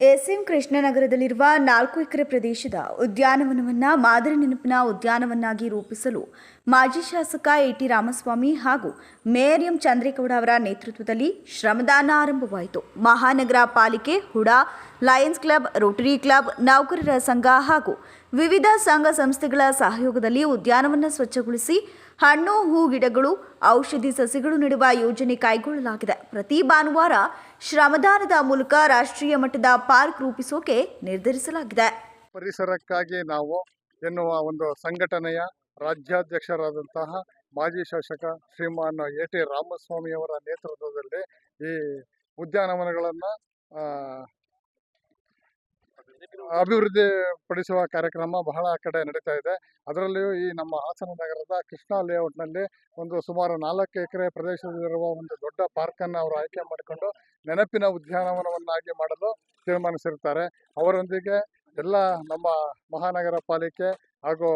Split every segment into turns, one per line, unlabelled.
S M ಕೃಷ್ಣನಗರದಲ್ಲಿರುವ ನಾಲ್ಕು ಎಕರೆ ಪ್ರದೇಶದ ಉದ್ಯಾನವನವನ್ನು ಮಾದರಿ ನೆನಪಿನ ಉದ್ಯಾನವನ್ನಾಗಿ ರೂಪಿಸಲು ಮಾಜಿ ಶಾಸಕ ಎಟಿ ರಾಮಸ್ವಾಮಿ ಹಾಗೂ ಮೇಯರ್ ಎಂ ಚಂದ್ರೇಗೌಡ ಅವರ ನೇತೃತ್ವದಲ್ಲಿ ಶ್ರಮದಾನ ಆರಂಭವಾಯಿತು. ಮಹಾನಗರ ಪಾಲಿಕೆ, HUDA, Lions Club, Rotary Club, ನೌಕರರ ಸಂಘ ಹಾಗೂ ವಿವಿಧ ಸಂಘ ಸಂಸ್ಥೆಗಳ ಸಹಯೋಗದಲ್ಲಿ ಉದ್ಯಾನವನ್ನು ಸ್ವಚ್ಛಗೊಳಿಸಿ ಹಣ್ಣು, ಹೂ, ಗಿಡಗಳು, ಔಷಧಿ ಸಸಿಗಳು ನೆಡುವ ಯೋಜನೆ ಕೈಗೊಳ್ಳಲಾಗಿದೆ. ಪ್ರತಿ ಭಾನುವಾರ ಶ್ರಮದಾನದ ಮೂಲಕ ರಾಷ್ಟ್ರೀಯ ಮಟ್ಟದ ಪಾರ್ಕ್ ರೂಪಿಸೋಕೆ ನಿರ್ಧರಿಸಲಾಗಿದೆ.
ಪರಿಸರಕ್ಕಾಗಿ ನಾವು ಎನ್ನುವ ಒಂದು ಸಂಘಟನೆಯ ರಾಜ್ಯಾಧ್ಯಕ್ಷರಾದಂತಹ ಮಾಜಿ ಶಾಸಕ ಶ್ರೀಮಾನ್ ಎ ಟಿ ರಾಮಸ್ವಾಮಿಯವರ ನೇತೃತ್ವದಲ್ಲಿ ಈ ಉದ್ಯಾನವನಗಳನ್ನು ಅಭಿವೃದ್ಧಿ ಪಡಿಸುವ ಕಾರ್ಯಕ್ರಮ ಬಹಳ ಕಡೆ ನಡೀತಾ ಇದೆ. ಅದರಲ್ಲಿಯೂ ಈ ನಮ್ಮ ಹಾಸನ ನಗರದ ಕೃಷ್ಣ ಲೇಔಟ್ನಲ್ಲಿ ಒಂದು ಸುಮಾರು ನಾಲ್ಕು ಎಕರೆ ಪ್ರದೇಶದಲ್ಲಿರುವ ಒಂದು ದೊಡ್ಡ ಪಾರ್ಕನ್ನು ಅವರು ಆಯ್ಕೆ ಮಾಡಿಕೊಂಡು ನೆನಪಿನ ಉದ್ಯಾನವನವನ್ನಾಗಿ ಮಾಡಲು ತೀರ್ಮಾನಿಸಿರ್ತಾರೆ ಅವರೊಂದಿಗೆ ಎಲ್ಲ ನಮ್ಮ ಮಹಾನಗರ ಪಾಲಿಕೆ ಹಾಗೂ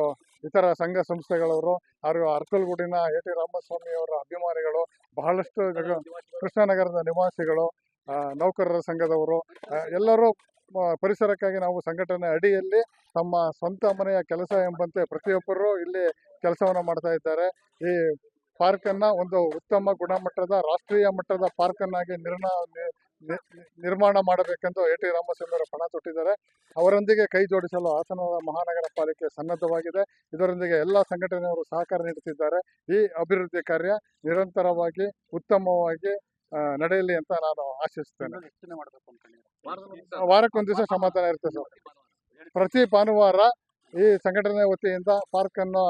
ಇತರ ಸಂಘ ಸಂಸ್ಥೆಗಳವರು ಹಾಗೂ ಅರ್ಕಲ್ಗೂಡಿನ ಎ ಟಿ ರಾಮಸ್ವಾಮಿ ಅವರ ಅಭಿಮಾನಿಗಳು, ಬಹಳಷ್ಟು ಕೃಷ್ಣನಗರದ ನಿವಾಸಿಗಳು ನೌಕರರ ಸಂಘದವರು ಎಲ್ಲರೂ ಪರಿಸರಕ್ಕಾಗಿ ನಾವು ಸಂಘಟನೆ ಅಡಿಯಲ್ಲಿ ತಮ್ಮ ಸ್ವಂತ ಮನೆಯ ಕೆಲಸ ಎಂಬಂತೆ ಪ್ರತಿಯೊಬ್ಬರು ಇಲ್ಲಿ ಕೆಲಸವನ್ನು ಮಾಡ್ತಾ ಇದ್ದಾರೆ. ಈ ಪಾರ್ಕನ್ನು ಒಂದು ಉತ್ತಮ ಗುಣಮಟ್ಟದ, ರಾಷ್ಟ್ರೀಯ ಮಟ್ಟದ ಪಾರ್ಕನ್ನಾಗಿ ನಿರ್ಣ ನಿರ್ಮಾಣ ಮಾಡಬೇಕೆಂದು ಎ ಟಿ ರಾಮಚಂದ್ರ ಪಣ ತೊಟ್ಟಿದ್ದಾರೆ. ಅವರೊಂದಿಗೆ ಕೈ ಜೋಡಿಸಲು ಹಾಸನ ಮಹಾನಗರ ಪಾಲಿಕೆ ಸನ್ನದ್ಧವಾಗಿದೆ. ಇದರೊಂದಿಗೆ ಎಲ್ಲ ಸಂಘಟನೆಯವರು ಸಹಕಾರ ನೀಡುತ್ತಿದ್ದಾರೆ. ಈ ಅಭಿವೃದ್ಧಿ ಕಾರ್ಯ ನಿರಂತರವಾಗಿ, ಉತ್ತಮವಾಗಿ ನಡೆಯಲಿ ಅಂತ ನಾನು ಆಶಿಸ್ತೇನೆ ವಾರಕ್ಕೊಂದು ದಿವಸ ಸಮಾಧಾನ ಇರುತ್ತೆ ಸರ್. ಪ್ರತಿ ಭಾನುವಾರ ಈ ಸಂಘಟನೆ ವತಿಯಿಂದ ಪಾರ್ಕ್ ಅನ್ನು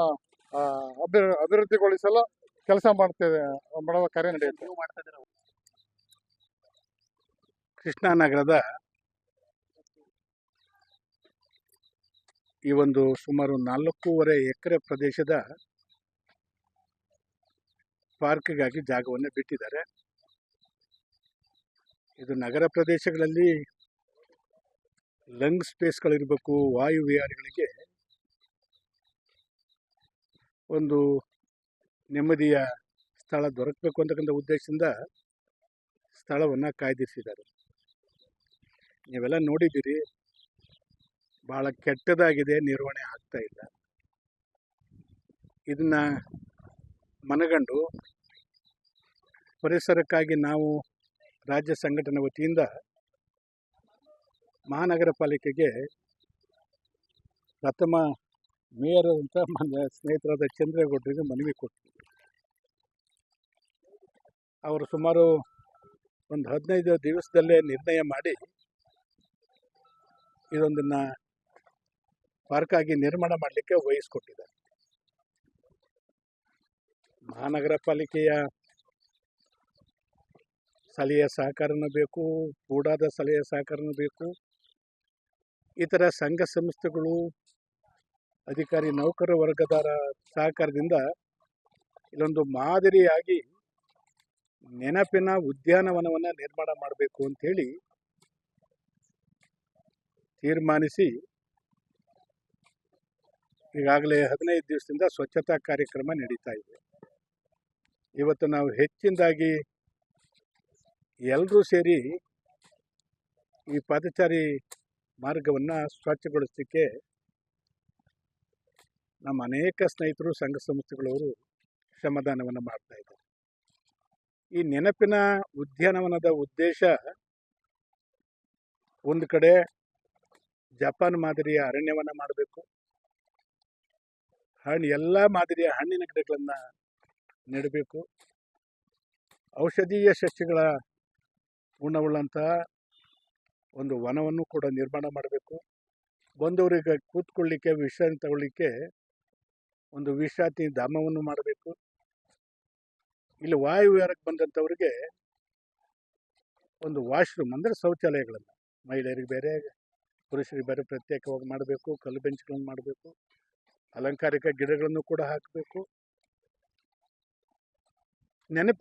ಅಭಿ- ಅಭಿವೃದ್ಧಿಗೊಳಿಸಲು ಕೆಲಸ ಮಾಡ್ತೇವೆ ಮಾಡುವ ಕಾರ್ಯ ನಡೆಯುತ್ತೆ.
ಕೃಷ್ಣಾನಗರದ ಈ ಒಂದು ಸುಮಾರು ನಾಲ್ಕೂವರೆ ಎಕರೆ ಪ್ರದೇಶದ ಪಾರ್ಕ್ಗಾಗಿ ಜಾಗವನ್ನು ಬಿಟ್ಟಿದ್ದಾರೆ. ಇದು ನಗರ ಪ್ರದೇಶಗಳಲ್ಲಿ ಲಂಗ್ ಸ್ಪೇಸ್ಗಳಿರಬೇಕು, ವಾಯು ವಿಹಾರಿಗಳಿಗೆ ಒಂದು ನೆಮ್ಮದಿಯ ಸ್ಥಳ ದೊರಕಬೇಕು ಅಂತಕ್ಕಂಥ ಉದ್ದೇಶದಿಂದ ಸ್ಥಳವನ್ನು ಕಾಯ್ದಿರಿಸಿದ್ದಾರೆ. ನೀವೆಲ್ಲ ನೋಡಿದ್ದೀರಿ ಭಾಳ ಕೆಟ್ಟದಾಗಿದೆ, ನಿರ್ವಹಣೆ ಆಗ್ತಾ ಇಲ್ಲ. ಇದನ್ನು ಮನಗಂಡು ಪರಿಸರಕ್ಕಾಗಿ ನಾವು ರಾಜ್ಯ ಸಂಘಟನೆ ವತಿಯಿಂದ ಮಹಾನಗರ ಪಾಲಿಕೆಗೆ ಪ್ರಥಮ ಮೇಯರ್ ಅಂತ ಸ್ನೇಹಿತರಾದ ಚಂದ್ರೇಗೌಡರಿಗೆ ಮನವಿ ಕೊಟ್ಟರು ಅವರು ಸುಮಾರು ಒಂದು ಹದಿನೈದು ದಿವಸದಲ್ಲೇ ನಿರ್ಣಯ ಮಾಡಿ ಇದೊಂದನ್ನು ಪಾರ್ಕ್ ಆಗಿ ನಿರ್ಮಾಣ ಮಾಡಲಿಕ್ಕೆ ವಹಿಸ್ಕೊಟ್ಟಿದ್ದಾರೆ ಮಹಾನಗರ ಪಾಲಿಕೆಯ ಸಲಹೆಯ ಸಹಕಾರನೂ ಬೇಕು, ಕೂಡಾದ ಸಲಹೆ ಸಹಕಾರನೂ ಬೇಕು. ಇತರ ಸಂಘ ಸಂಸ್ಥೆಗಳು, ಅಧಿಕಾರಿ ನೌಕರ ವರ್ಗದಾರ ಸಹಕಾರದಿಂದ ಇಲ್ಲೊಂದು ಮಾದರಿಯಾಗಿ ನೆನಪಿನ ಉದ್ಯಾನವನವನ್ನು ನಿರ್ಮಾಣ ಮಾಡಬೇಕು ಅಂಥೇಳಿ ತೀರ್ಮಾನಿಸಿ ಈಗಾಗಲೇ ಹದಿನೈದು ದಿವಸದಿಂದ ಸ್ವಚ್ಛತಾ ಕಾರ್ಯಕ್ರಮ ನಡೀತಾ ಇದೆ. ಇವತ್ತು ನಾವು ಹೆಚ್ಚಿನದಾಗಿ ಎಲ್ಲರೂ ಸೇರಿ ಈ ಪಾದಚಾರಿ ಮಾರ್ಗವನ್ನು ಸ್ವಚ್ಛಗೊಳಿಸಲಿಕ್ಕೆ ನಮ್ಮ ಅನೇಕ ಸ್ನೇಹಿತರು, ಸಂಘ ಸಂಸ್ಥೆಗಳವರು ಶ್ರಮದಾನವನ್ನು ಮಾಡ್ತಾ ಇದ್ದಾರೆ. ಈ ನೆನಪಿನ ಉದ್ಯಾನವನದ ಉದ್ದೇಶ ಒಂದು ಕಡೆ ಜಪಾನ್ ಮಾದರಿಯ ಅರಣ್ಯವನ್ನು ಮಾಡಬೇಕು. ಹಣ್ಣು ಎಲ್ಲ ಮಾದರಿಯ ಹಣ್ಣಿನ ಗಿಡಗಳನ್ನು ನೆಡಬೇಕು. ಔಷಧೀಯ ಸಸ್ಯಗಳ ಗುಣವುಳ್ಳಂತಹ ಒಂದು ವನವನ್ನು ಕೂಡ ನಿರ್ಮಾಣ ಮಾಡಬೇಕು. ಬಂದವರಿಗೆ ಕೂತ್ಕೊಳ್ಳಿಕ್ಕೆ, ವಿಶ್ರಾಂತಿ ತಗೊಳ್ಳಿಕ್ಕೆ ಒಂದು ವಿಶ್ರಾಂತಿ ಧಾಮವನ್ನು ಮಾಡಬೇಕು. ಇಲ್ಲಿ ವಾಯುವಿಹಾರಕ್ಕೆ ಬಂದಂಥವ್ರಿಗೆ ಒಂದು ವಾಶ್ರೂಮ್ ಅಂದರೆ ಶೌಚಾಲಯಗಳನ್ನು. ಮಹಿಳೆಯರಿಗೆ ಬೇರೆ, ಪುರುಷರಿಗೆ ಬೇರೆ ಪ್ರತ್ಯೇಕವಾಗಿ ಮಾಡಬೇಕು, ಕಲ್ಲು ಬೆಂಚ್ಗಳನ್ನು ಮಾಡಬೇಕು, ಅಲಂಕಾರಿಕ ಗಿಡಗಳನ್ನು ಕೂಡ ಹಾಕಬೇಕು. ನೆನಪು